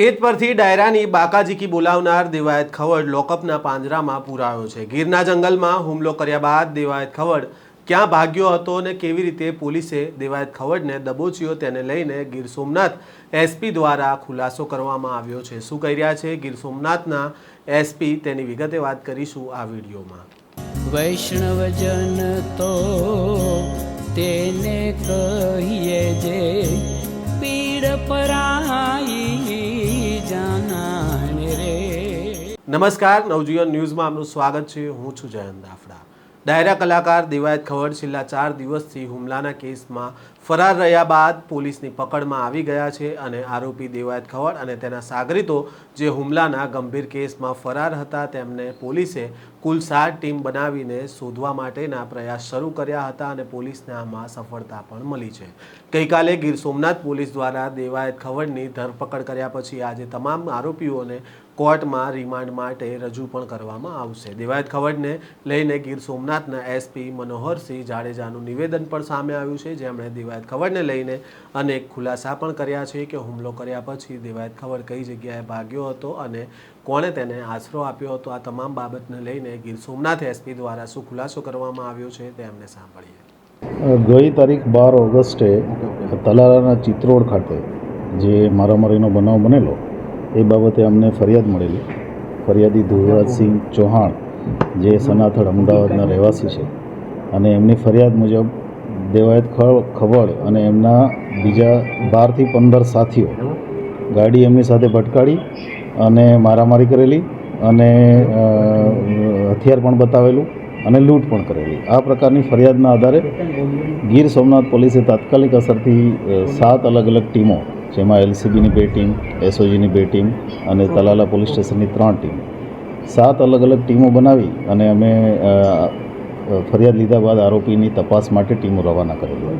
Stage પરથી ડાયરાની બાકાજીકી બોલાવનાર દેવાયત ખવડ લોકઅપના પાંજરામાં પુરાયો છે. ગીરના જંગલમાં હુમલો કર્યા બાદ દેવાયત ખવડ ક્યાં ભાગ્યો હતો અને કેવી રીતે પોલીસે દેવાયત ખવડને દબોચ્યો તેને લઈને ગીર સોમનાથ એસપી દ્વારા ખુલાસો કરવામાં આવ્યો છે. શું કહી રહ્યા છે? ગીર સોમનાથના એસપી તેની વિગતે વાત કરીશું આ વિડીયોમાં. વૈષ્ણવજન તો તેને કહીએ જે પીડ પરાઈ નમસ્કાર, નવજીવન ન્યૂઝમાં આપનું સ્વાગત છે. હું છું જયંત દાફડા ડાયરા કલાકાર દેવાયત ખવડ છેલ્લા ચાર દિવસથી હુમલાના કેસમાં ફરાર રહ્યા બાદ પોલીસની પકડમાં આવી ગયા છે અને આરોપી દેવાયત ખવડ અને તેના સાગરીતો જે હુમલાના ગંભીર કેસમાં ફરાર હતા તેમને પોલીસે કુલ સાત ટીમ બનાવીને શોધવા માટેના પ્રયાસ શરૂ કર્યા હતા અને પોલીસને આમાં સફળતા પણ મળી છે. ગઈકાલે ગીર સોમનાથ પોલીસ દ્વારા દેવાયત ખવડની ધરપકડ કર્યા પછી આજે તમામ આરોપીઓને કોર્ટમાં રિમાન્ડ માટે રજૂ પણ કરવામાં આવશે. દેવાયત ખવડને લઈને ગીર સોમનાથના એસપી મનોહરસિંહ જાડેજાનું નિવેદન પણ સામે આવ્યું છે. જેમણે દેવાયત ખવડને લઈને અનેક ખુલાસા પણ કર્યા છે કે હુમલો કર્યા પછી દેવાયત ખવડ કઈ જગ્યાએ ભાગ્યો હતો અને કોણે તેને આશરો આપ્યો હતો. આ તમામ બાબતને લઈને ગીર સોમનાથ એસપી દ્વારા શું ખુલાસો કરવામાં આવ્યો છે તે અમને સાંભળીએ. ગઈ તારીખ બાર ઓગસ્ટે તલાલાના ચિત્રોડ ખાતે જે મારામારીનો બનાવ બનેલો એ બાબતે અમને ફરિયાદ મળેલી. ફરિયાદી ધ્રુવરાજસિંહ ચૌહાણ, જે સનાથળ અમદાવાદના રહેવાસી છે અને એમની ફરિયાદ મુજબ દેવાયત ખવડ અને એમના બીજા બારથી પંદર સાથીઓ ગાડી એમની સાથે ભટકાડી અને મારામારી કરેલી અને હથિયાર પણ બતાવેલું અને લૂંટ પણ કરેલી. આ પ્રકારની ફરિયાદના આધારે ગીર સોમનાથ પોલીસે તાત્કાલિક અસરથી સાત અલગ અલગ ટીમો જેમાં એલસીબીની બે ટીમ, એસઓજીની બે ટીમ અને તલાલા પોલીસ સ્ટેશનની ત્રણ ટીમ. સાત અલગ અલગ ટીમો બનાવી અને અમે ફરિયાદ લીધા બાદ આરોપીની તપાસ માટે ટીમો રવાના કરેલી.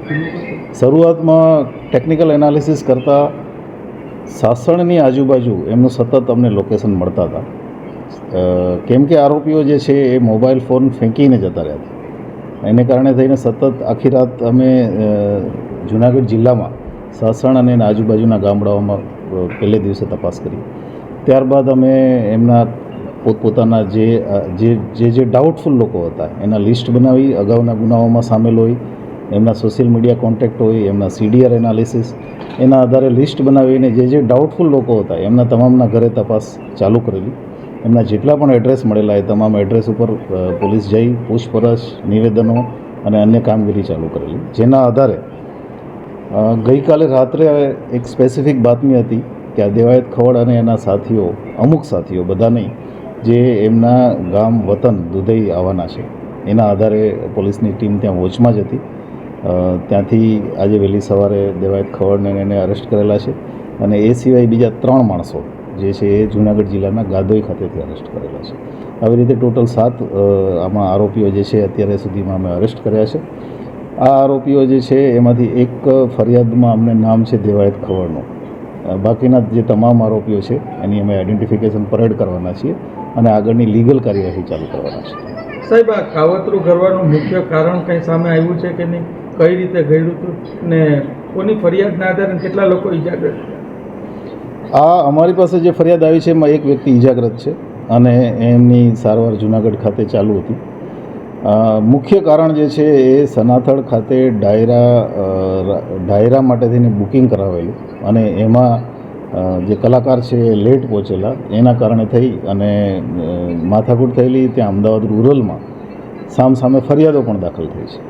શરૂઆતમાં ટેકનિકલ એનાલિસિસ કરતાં સાસણની આજુબાજુ એમનું સતત અમને લોકેશન મળતા હતા. કેમ કે આરોપીઓ જે છે એ મોબાઈલ ફોન ફેંકીને જતા રહ્યા હતા એને કારણે થઈને સતત આખી રાત અમે જુનાગઢ જિલ્લામાં સાસણ અને આજુબાજુના ગામડાઓમાં પહેલે દિવસે તપાસ કરી. ત્યારબાદ અમે એમના પોતપોતાના જે જે જે જે ડાઉટફુલ લોકો હતા, એના લિસ્ટ બનાવી, અગાઉના ગુનાઓમાં સામેલ હોય, એમના સોશિયલ મીડિયા કોન્ટેક્ટ હોય, એમના સીડીઆર એનાલિસિસ એના આધારે લિસ્ટ બનાવીને જે જે ડાઉટફુલ લોકો હતા, એમના તમામના ઘરે તપાસ ચાલુ કરેલી. એમના જેટલા પણ એડ્રેસ મળેલા એ તમામ એડ્રેસ ઉપર પોલીસ જઈ, પૂછપરછ, નિવેદનો અને અન્ય કામગીરી ચાલુ કરેલી. જેના આધારે ગઈકાલે રાત્રે એક સ્પેસિફિક બાતમી હતી કે આ દેવાયત ખવડ અને એના સાથીઓ, અમુક સાથીઓ બધા નહીં જે એમના ગામ વતન દુધઈ આવવાના છે, એના આધારે પોલીસની ટીમ ત્યાં વોચમાં જ હતી. ત્યાંથી આજે વહેલી સવારે દેવાયત ખવડને એને અરેસ્ટ કરેલા છે અને એ સિવાય બીજા ત્રણ માણસો જે છે એ જૂનાગઢ જિલ્લાના ગાદોઈ ખાતેથી અરેસ્ટ કરેલા છે. આવી રીતે ટોટલ સાત આમાં આરોપીઓ જે છે અત્યારે સુધીમાં અમે અરેસ્ટ કર્યા છે. આ આરોપીઓ જે છે એમાંથી એક ફરિયાદમાં અમને નામ છે દેવાયત ખવડનું. બાકીના જે તમામ આરોપીઓ છે એની અમે આઈડેન્ટિફિકેશન પરેડ કરવાના છીએ અને આગળની લીગલ કાર્યવાહી ચાલુ કરવાના છે સાહેબ આ કાવતરું કરવાનું મુખ્ય કારણ કંઈ સામે આવ્યું છે કે નહીં? કઈ રીતે ગયું હતું? ને કોની ફરિયાદના આધારે કેટલા લોકો ઇજાગ્રસ્ત આ અમારી પાસે જે ફરિયાદ આવી છે એમાં એક વ્યક્તિ ઇજાગ્રસ્ત છે અને એમની સારવાર જુનાગઢ ખાતે ચાલુ હતી. મુખ્ય કારણ જે છે એ સનાથળ ખાતે ડાયરા ડાયરા માટે થઈને બુકિંગ કરાવેલું અને એમાં જે કલાકાર છે એ લેટ પહોંચેલા. એના કારણે થઈ અને માથાકૂટ થયેલી. ત્યાં અમદાવાદ રૂરલમાં સામ સામે ફરિયાદો પણ દાખલ થઈ છે.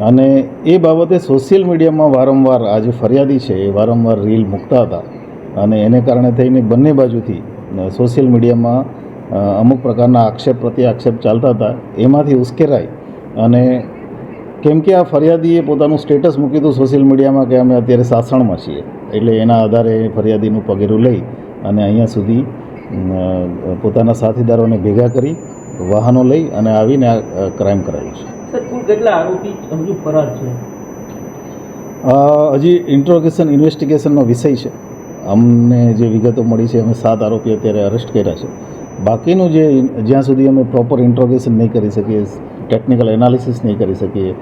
અને એ બાબતે સોશિયલ મીડિયામાં વારંવાર આ જે ફરિયાદી છે એ વારંવાર રીલ મૂકતા હતા. અને એને કારણે થઈને બંને બાજુથી સોશિયલ મીડિયામાં અમુક પ્રકારના આક્ષેપ પ્રત્યે આક્ષેપ ચાલતા હતા. એમાંથી ઉશ્કેરાઈ અને કેમ કે આ ફરિયાદીએ પોતાનું સ્ટેટસ મૂક્યું હતું સોશિયલ મીડિયામાં કે અમે અત્યારે સાસણમાં છીએ. એટલે એના આધારે એ ફરિયાદીનું પગેરું લઈ અને અહીંયા સુધી પોતાના સાથીદારોને ભેગા કરી વાહનો લઈ અને આવીને આ ક્રાઇમ કરાયું છે. કેટલા આરોપી હજુ ફરાર છે? હજી ઇન્ટ્રોગેશન ઇન્વેસ્ટિગેશનનો વિષય છે. અમને જે વિગતો મળી છે અમે સાત આરોપી અત્યારે અરેસ્ટ કર્યા છે. બાકીનું જે જ્યાં સુધી અમે પ્રોપર ઇન્ટ્રોગેશન નહીં કરી શકીએ ટેકનિકલ એનાલિસિસ નહીં કરી શકીએ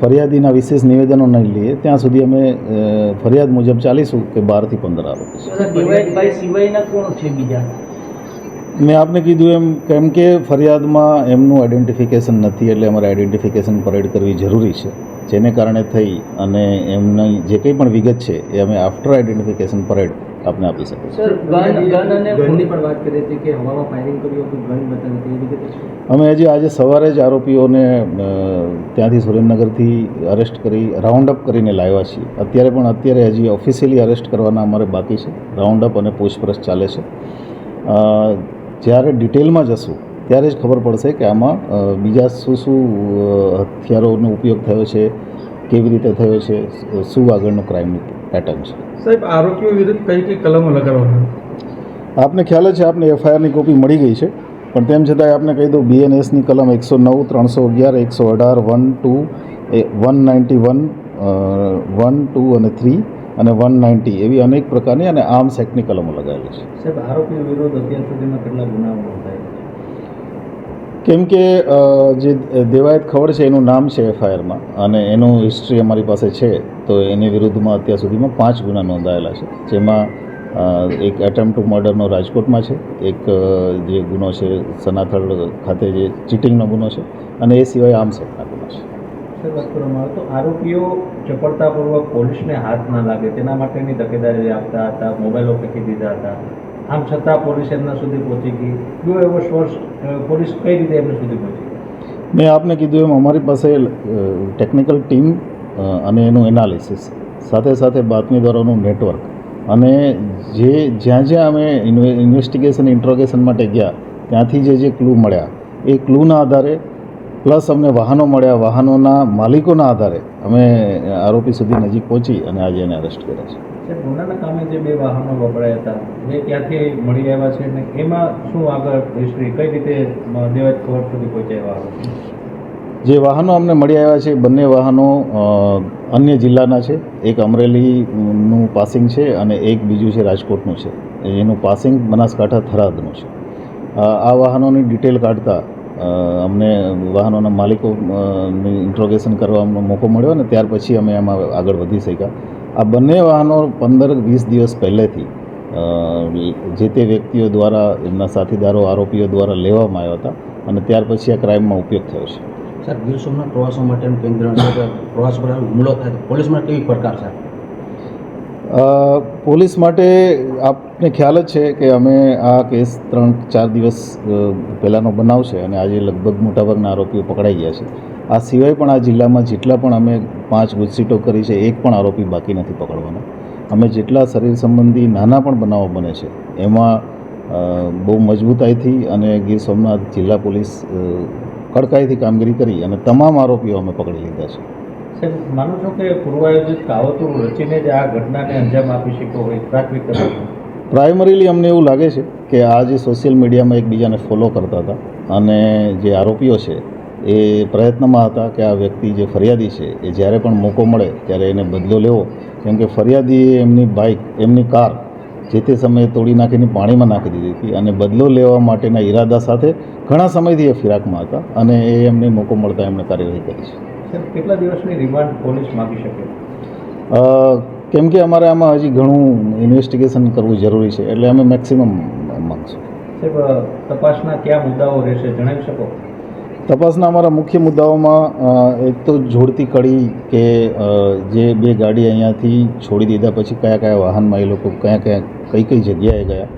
ફરિયાદીના વિશેષ નિવેદનો નહીં લઈએ ત્યાં સુધી અમે ફરિયાદ મુજબ ચાલીશું કે બારથી પંદર આરોપી મેં આપને કીધું એમ કેમ કે ફરિયાદમાં એમનું આઈડેન્ટિફિકેશન નથી એટલે અમારે આઈડેન્ટિફિકેશન પરેડ કરવી જરૂરી છે. જેને કારણે થઈ અને એમની જે કંઈ પણ વિગત છે એ અમે આફ્ટર આઈડેન્ટિફિકેશન પરેડ આપને આપી શકીશું સર ગન ગન અને ગનની પણ વાત કરી હતી કે હવામાં ફાયરિંગ કર્યું હતું ગન બતાવી હતી એ વિગત છે? અમે હજી આજે સવારે જ આરોપીઓને ત્યાંથી સુરેન્દ્રનગરથી અરેસ્ટ કરી રાઉન્ડ અપ કરીને લાવ્યા છીએ. અત્યારે પણ અત્યારે હજી ઓફિશિયલી અરેસ્ટ કરવાના અમારે બાકી છે. રાઉન્ડ અપ અને પૂછપરછ ચાલે છે. જ્યારે ડિટેલમાં જશું ત્યારે જ ખબર પડશે કે આમાં બીજા શું શું હથિયારોનો ઉપયોગ થયો છે કેવી રીતે થયો છે શું આગળનું ક્રાઇમ પેટર્ન છે. સાહેબ આરોપીઓ વિરુદ્ધ કઈ કઈ કલમો લગાડવામાં આપને ખ્યાલ છે આપને એફઆઈઆરની કોપી મળી ગઈ છે. પણ તેમ છતાંય આપને કહી દઉં બીએનએસની કલમ એકસો નવ ત્રણસો અગિયાર એકસો અઢાર one two A one ninety one one two અને થ્રી અને વન નાઇન્ટી એવી અનેક પ્રકારની અને આર્મ્સ એક્ટની કલમો લગાવેલી છે. સાહેબ આરોપીઓ વિરુદ્ધ અત્યાર સુધીમાં કેટલા ગુનાઓ નોંધાયા કેમ કે જે દેવાયત ખબર છે એનું નામ છે એફઆઈઆરમાં અને એનું હિસ્ટ્રી અમારી પાસે છે, તો એની વિરુદ્ધમાં અત્યાર સુધીમાં પાંચ ગુના નોંધાયેલા છે. જેમાં એક એટેમ્પ ટુ મર્ડરનો રાજકોટમાં છે, એક જે ગુનો છે સનાથળ ખાતે જે ચીટિંગનો ગુનો છે અને એ સિવાય આમ એક્ટના ગુનો છે. આરોપીઓ ચપળતાપૂર્વક પોલીસને હાથ ના લાગે, તેના માટેની તકેદારી આપતા હતા, મોબાઈલો ફેંકી દીધા હતા. આમ છતાં પોલીસ એમના સુધી પહોંચી ગઈ. જો એવો સોર્સ પોલીસ કઈ રીતે એમના સુધી પહોંચી મેં આપને કીધું એમ, અમારી પાસે ટેકનિકલ ટીમ અને એનું એનાલિસિસ સાથે સાથે બાતમીદારોનું નેટવર્ક અને જે, જ્યાં જ્યાં અમે ઇન્વેસ્ટિગેશન ઇન્ટ્રોગેશન માટે ગયા, ત્યાંથી જે જે ક્લૂ મળ્યા, એ ક્લૂના આધારે પ્લસ અમને વાહનો મળ્યા, વાહનોના માલિકોના આધારે, અમે આરોપી સુધી નજીક પહોંચી અને આજે એને અરેસ્ટ કર્યા છે. ગુનાના કામે જે બે વાહનો વપરાયા હતા, એ ક્યાંથી મળી આવ્યા છે અને એમાં શું આગળ હિસ્ટ્રી કઈ રીતે દેવાજ ખબર સુધી પહોંચાડવા જે વાહનો અમને મળી આવ્યા છે, બંને વાહનો અન્ય જિલ્લાના છે. એક અમરેલીનું પાસિંગ છે અને એક બીજું છે રાજકોટનું છે. એનું પાસિંગ બનાસકાંઠા થરાદનું છે. આ વાહનોની ડિટેલ કાઢતા અમને વાહનોના માલિકોની ઇન્ટ્રોગેશન કરવાનો મોકો મળ્યો અને ત્યાર પછી અમે એમાં આગળ વધી શક્યા. આ બંને વાહનો પંદર વીસ દિવસ પહેલેથી જે તે વ્યક્તિઓ દ્વારા એમના સાથીદારો આરોપીઓ દ્વારા લેવામાં આવ્યા હતા અને ત્યાર પછી આ ક્રાઇમમાં ઉપયોગ થયો છે. સર ગીર સોમનાથ પ્રવાસો માટેનું કેન્દ્ર છે પ્રવાસ પર હુમલો થાય પોલીસ માટે કેવી પડકાર છે? પોલીસ માટે આપને ખ્યાલ જ છે કે અમે આ કેસ ત્રણ ચાર દિવસ પહેલાંનો બનાવ છે અને આજે લગભગ મોટાભાગના આરોપીઓ પકડાઈ ગયા છે. આ સિવાય પણ આ જિલ્લામાં જેટલા પણ અમે પાંચ ગુજસીટો કરી છે એક પણ આરોપી બાકી નથી પકડવાનો. અમે જેટલા શરીર સંબંધી નાના પણ બનાવો બને છે એમાં બહુ મજબૂતાઈથી અને ગીર સોમનાથ જિલ્લા પોલીસ કડકાઈથી કામગીરી કરી અને તમામ આરોપીઓ અમે પકડી લીધા છે. સાહેબ માનું છું કે પૂર્વાયોજિત કાવતો રચીને જ આ ઘટનાને અંજામ આપી શક્યો હોય પ્રાથમિક પ્રાઇમરીલી અમને એવું લાગે છે કે આ જે સોશિયલ મીડિયામાં એકબીજાને ફોલો કરતા હતા અને જે આરોપીઓ છે એ પ્રયત્નમાં હતા કે આ વ્યક્તિ જે ફરિયાદી છે એ જ્યારે પણ મોકો મળે ત્યારે એને બદલો લેવો. કેમ કે ફરિયાદીએ એમની બાઇક એમની કાર જે તે સમયે તોડી નાખીને પાણીમાં નાખી દીધી હતી અને બદલો લેવા માટેના ઈરાદા સાથે ઘણા સમયથી એ ફિરાકમાં હતા અને એ એમને મોકો મળતા એમણે કાર્યવાહી કરી છે. કેટલા દિવસની રિમાન્ડ પોલીસ માગી શકે? કેમ કે અમારે આમાં હજી ઘણું ઇન્વેસ્ટિગેશન કરવું જરૂરી છે એટલે અમે મેક્સિમમ માંગશું. સાહેબ તપાસના કયા મુદ્દાઓ રહેશે જણાવી શકો? તપાસના અમારા મુખ્ય મુદ્દાઓમાં એક તો જોડતી કડી કે જે બે ગાડી અહીંયાથી છોડી દીધા પછી કયા કયા વાહનમાં એ લોકો કયા કયા, કઈ કઈ જગ્યાએ ગયા,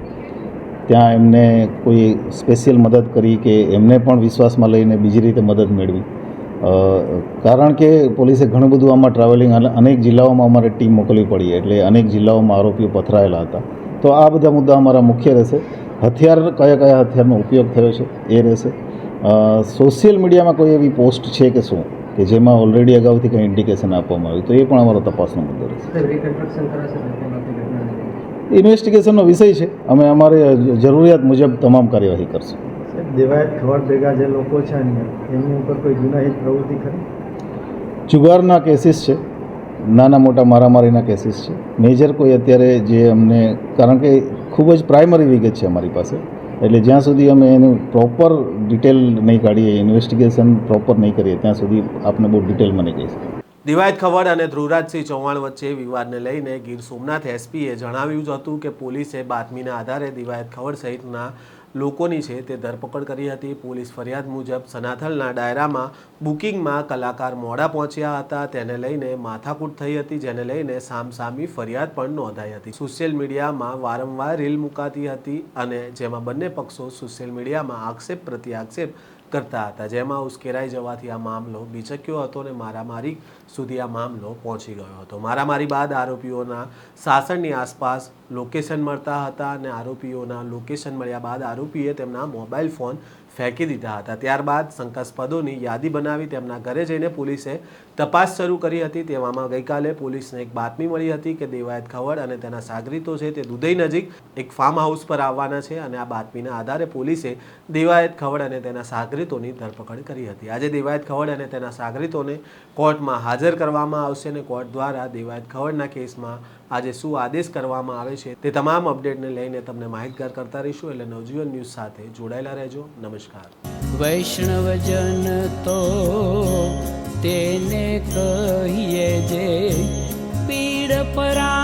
ત્યાં એમને કોઈ સ્પેશિયલ મદદ કરી કે એમને પણ વિશ્વાસમાં લઈને બીજી રીતે મદદ મેળવી. કારણ કે પોલીસે ઘણું બધું આમાં ટ્રાવેલિંગ અને અનેક જિલ્લાઓમાં અમારે ટીમ મોકલવી પડી એટલે અનેક જિલ્લાઓમાં આરોપીઓ પથરાયેલા હતા. તો આ બધા મુદ્દા અમારા મુખ્ય રહેશે. હથિયાર, કયા કયા હથિયારનો ઉપયોગ થયો છે એ રહેશે. સોશિયલ મીડિયામાં કોઈ એવી પોસ્ટ છે કે શું? કે જેમાં ઓલરેડી અગાઉથી કંઈ ઇન્ડિકેશન આપવામાં આવ્યું તો એ પણ અમારો તપાસનો મુદ્દો રહેશે. ઇન્વેસ્ટિગેશનનો વિષય છે. અમે અમારે જરૂરિયાત મુજબ તમામ કાર્યવાહી કરશું. દેવાયત ખબર ભેગા જે લોકો છે એમની ઉપર કોઈ ગુનાહિત પ્રવૃત્તિ ખરી? જુગારના કેસીસ છે. નાના મોટા મારામારીના કેસીસ છે. મેજર કોઈ અત્યારે જે અમને કારણ કે ખૂબ જ પ્રાઇમરી વિગત છે અમારી પાસે. એટલે જ્યાં સુધી અમે એનું પ્રોપર ડિટેલ નહીં કાઢીએ ઇન્વેસ્ટિગેશન પ્રોપર નહીં કરીએ, ત્યાં સુધી આપને બહુ ડિટેલમાં નહીં કહીશ. દિવાયત ખવડ અને ધ્રુવરાજસિંહ ચૌહાણ વચ્ચે વિવાદને લઈને ગીર સોમનાથ એસપીએ જણાવ્યું હતું કે પોલીસે બાતમીના આધારે દિવાયત ખવડ સહિતના લોકોની છે તે ધરપકડ કરી હતી. પોલીસ ફરિયાદ મુજબ સનાથલના ડાયરામાં બુકિંગમાં કલાકાર મોડા પહોંચ્યા હતા. તેને લઈને માથાકૂટ થઈ હતી, જેને લઈને સામસામી ફરિયાદ પણ નોંધાઈ હતી. સોશિયલ મીડિયામાં વારંવાર રીલ મુકાતી હતી અને જેમાં બંને પક્ષો સોશિયલ મીડિયામાં આક્ષેપ પ્રતિ આક્ષેપ કરતા હતા, જેમાં ઉશ્કેરાઈ જવાથી આ મામલો બીચક્યો હતો અને મારામારી સુધી આ મામલો પહોંચી ગયો હતો. મારામારી બાદ આરોપીઓના શાસનની આસપાસ લોકેશન મળતા હતા અને આરોપીઓના લોકેશન મળ્યા બાદ આરોપીએ તેમના મોબાઈલ ફોન ફેંકી દીધા હતા. ત્યારબાદ શંકાસ્પદોની યાદી બનાવી તેમના ઘરે જઈને પોલીસે તપાસ શરૂ કરી હતી. તેવામાં ગઈકાલે પોલીસને એક બાતમી મળી હતી કે દેવાયત ખવડ અને તેના સાગરીતો છે તે દુધઈ નજીક એક ફાર્મ હાઉસ પર આવવાના છે અને આ બાતમીના આધારે પોલીસે દેવાયત ખવડ અને તેના સાગરીતોની ધરપકડ કરી હતી. આજે દેવાયત ખવડ અને તેના સાગરીતોને કોર્ટમાં હાજર કરવામાં આવશે અને કોર્ટ દ્વારા દેવાયત ખવડના કેસમાં આજે શું આદેશ કરવામાં આવે છે તે તમામ અપડેટને લઈને તમને માહિતગાર કરતા રહીશું એટલે નવજીવન ન્યૂઝ સાથે જોડાયેલા રહેજો. નમસ્કાર. વૈષ્ણવજન તો તેને કહીએ જે પીડ પરા